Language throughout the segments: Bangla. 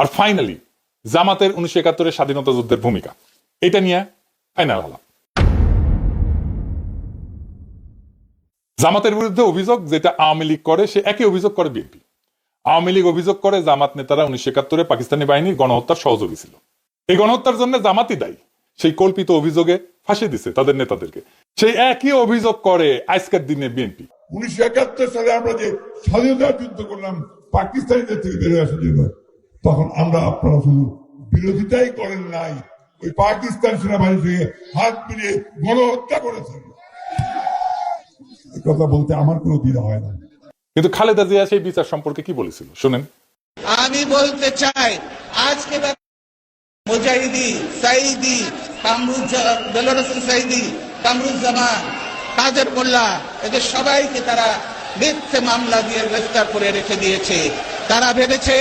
আর ফাইনালি জামাতের উনিশশো একাত্তরের স্বাধীনতা যুদ্ধের ভূমিকা। এটা নিয়ে ফাইনাল আলাপ জামাতের বিরুদ্ধে অভিযোগ যেটা আওয়ামী লীগ করে, সে একই অভিযোগ করে বিএনপি। আওয়ামী লীগ অভিযোগ করে জামাত নেতারা উনিশশো একাত্তরে পাকিস্তানি বাহিনীর গণহত্যার সহযোগী ছিল। এই গণহত্যার জন্য জামাতই দায়ী। সেই কল্পিত অভিযোগে ফাঁসি দিছে তাদের নেতাদেরকে। সেই একই অভিযোগ করে আজকের দিনে বিএনপি। উনিশশো একাত্তর সালে আমরা যে স্বাধীনতার যুদ্ধ করলাম, পাকিস্তানিদের থেকে বেরোয় আসার জন্য। তখন আমরা আপনারা শুধু বিরোধিতাই করেন নাই ওই পাকিস্তান সেনাবাহিনীর সঙ্গে হাত মিলিয়ে গণহত্যা করেছেন। কথা বলতে আমার কোনো দ্বিধা হয় না। কিন্তু খালেদা জিয়া সেই বিচার সম্পর্কে কি বলেছিল? শুনেন। আমি বলতে চাই আজকে মুজাহিদি সাইদি কামরুজ্জামান সাইদি কামরুজ্জামান কাদের মোল্লা এদের সবাইকে তারা মিথ্যে মামলা দিয়ে গ্রেফতার করে রেখে দিয়েছে। তারা ভেবেছে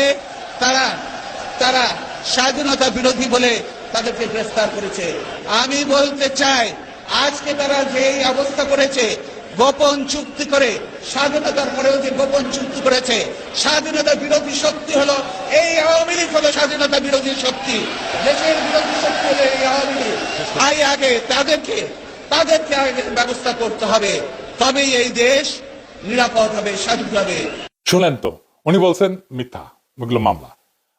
তারা তারা স্বাধীনতা বিরোধী বলে তাদেরকে গ্রেফতার করেছে। আমি বলতে চাই, আজকে তারা যে অবস্থা করেছে, গোপন চুক্তি করে, স্বাধীনতার পরেও যে গোপন চুক্তি করেছে, স্বাধীনতা বিরোধী শক্তি হলো এই আওয়ামী লীগ হলো স্বাধীনতা বিরোধী শক্তি। দেশের বিরোধী শক্তি হলো এই আওয়ামী লীগ। তাই আগে তাদেরকে তাদেরকে আগে ব্যবস্থা করতে হবে। তবেই এই দেশ নিরাপদ হবে, স্বাধীন হবে। শুনেন তো, উনি বলছেন মিথ্যা। ওগুলো মামলা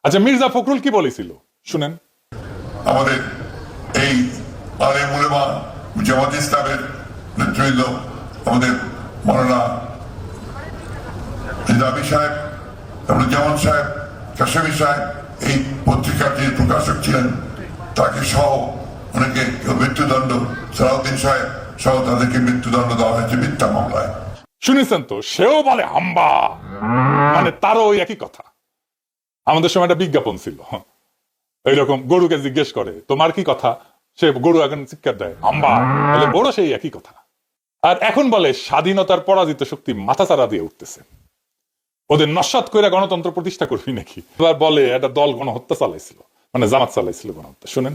আচ্ছা মির্জা ফখরুল কি বলেছিল শুনেন আমাদের এই আলে মুলেমা জামাত ইসলামের নেতৃবৃন্দ আমাদের নিজামী সাহেব জামান সাহেব কাশ্মীর সাহেব এই পত্রিকাটির প্রকাশক ছিলেন তাকে সহ অনেকে মৃত্যুদণ্ড সালাউদ্দিন সাহেব সহ তাদেরকে মৃত্যুদণ্ড দেওয়া হয়েছে মিথ্যা মামলায়। শুনেছেন তো? সেও বলে হাম্বা। মানে তারও একই কথা। আমাদের সময় একটা বিজ্ঞাপন ছিল। এইরকম গরুকে জিজ্ঞেস করে তোমার কি কথা? সে গরু এখন চিৎকার দেয় হাম্বা বলে বড় সেই একই কথা। আর এখন বলে স্বাধীনতার পরাজিত শক্তি মাথাচাড়া দিয়ে উঠতেছে। ওদের নস্বাত করে গণতন্ত্র প্রতিষ্ঠা করবি নাকি? এবার বলে একটা দল গণহত্যা চালাইছিল মানে জামাত চালাইছিল গণহত্যা। শুনেন।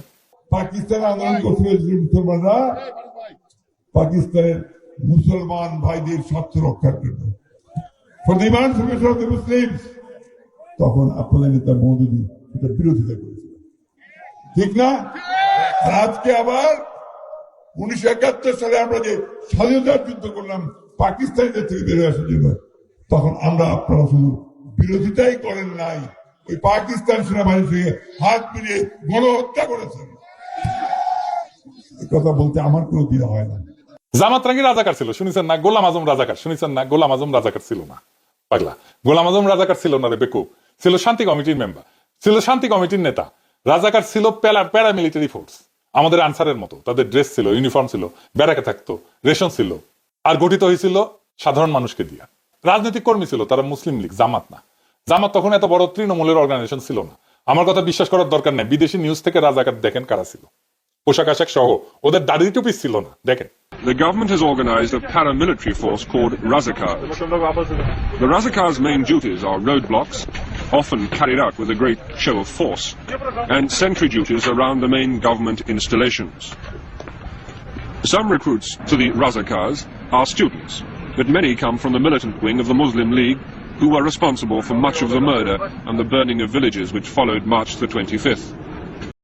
পাকিস্তান আন্দোলন করছিল মুসলমানরা পাকিস্তানের মুসলমান ভাইদের স্বার্থ রক্ষার জন্য। of the Muslims, তখন আপনাদের নেতা মৌদুদি এটা বিরোধিতা করেছিল। ঠিক না? আজকে আবার উনিশশো একাত্তর সালে আমরা যে স্বাধীনতার যুদ্ধ করলাম, পাকিস্তানিদের থেকে বেরোয় আসার জন্য, তখন আমরা আপনারা শুধু বিরোধিতাই করেন নাই, ওই পাকিস্তান সেনাবাহিনীর সঙ্গে হাত মিলিয়ে গণহত্যা করেছেন। কথা বলতে আমার কোনো দ্বিধা হয় না। জামাত রাঙ্গি রাজাকার ছিল, শুনেছেন না? গোলাম আজম রাজাকার, শুনেছেন না? গোলাম আজম রাজাকার ছিল না। পাগলা। গোলাম আজম রাজাকার ছিল না রে বেকুব। ছিল শান্তি কমিটির মেম্বার ছিল শান্তি কমিটির নেতা। রাজাকার ছিল প্যারামিলিটারি ফোর্স আমাদের আনসারের মতো তাদের ড্রেস ছিল ইউনিফর্ম ছিল ব্যারাকে থাকতো রেশন ছিল। আর গঠিত হয়েছিল সাধারণ মানুষকে দিয়া। রাজনৈতিক কর্মী ছিল তারা মুসলিম লীগ জামাত না। জামাত তখন এত বড় তৃণমূলের অর্গানাইজেশন ছিল না। আমার কথা বিশ্বাস করার দরকার নেই বিদেশি নিউজ থেকে রাজাকার দেখেন কারা ছিল। পোশাক আশাক সহ ওদের দাড়ি টুপি ছিল না দেখেন। The government has organized a paramilitary force called Razakars. The Razakars' main duties are roadblocks, often carried out with a great show of force, and sentry duties around the main government installations. Some recruits to the Razakars are students, but many come from the militant wing of the Muslim League, who were responsible for much of the murder and the burning of villages which followed March the 25th.